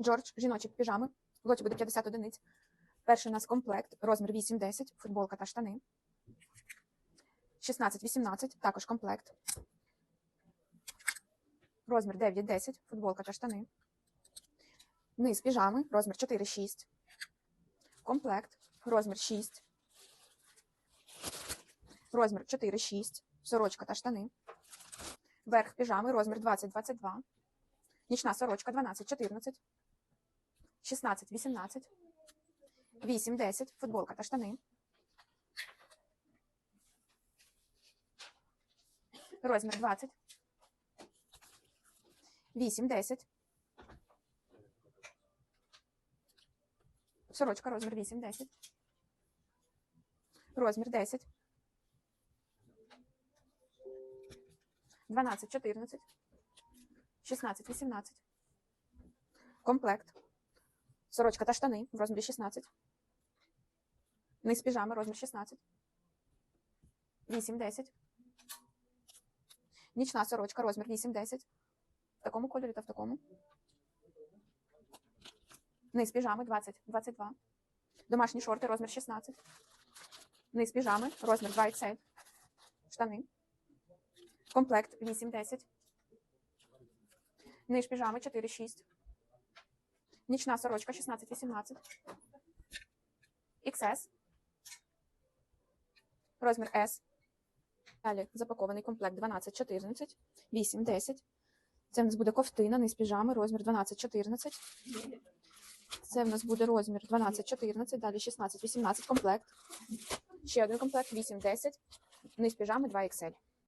Джордж, жіночі піжами. В лоті буде 50 одиниць. Перший у нас комплект, розмір 8-10, футболка та штани. 16-18, також комплект. Розмір 9-10, футболка та штани. Низ піжами, розмір 4-6. Комплект, розмір 6. Розмір 4-6, сорочка та штани. Верх піжами, розмір 20-22. Нічна сорочка 12-14. 16-18. 8-10, футболка та штани. Розмір 20. 8-10. Сорочка розмір 8-10. Розмір 10. 12-14. 16-18. Комплект. Сорочка та штани в розмірі 16. Низ піжами розмір 16. 8-10. Нічна сорочка розмір 8-10. В такому кольорі та в такому. Низ піжами 20-22. Домашні шорти розмір 16. Низ піжами розмір 2 XL. Штани. Комплект 8-10. Низ піжами 4-6. Нічна сорочка 16-18. XS. Розмір S. Далі запакований комплект 12-14, 8-10. Це в нас буде ковтина, низ піжами, розмір 12-14. Це в нас буде розмір 12-14, далі 16-18 комплект. Ще один комплект 8-10, низ піжами 2 XL.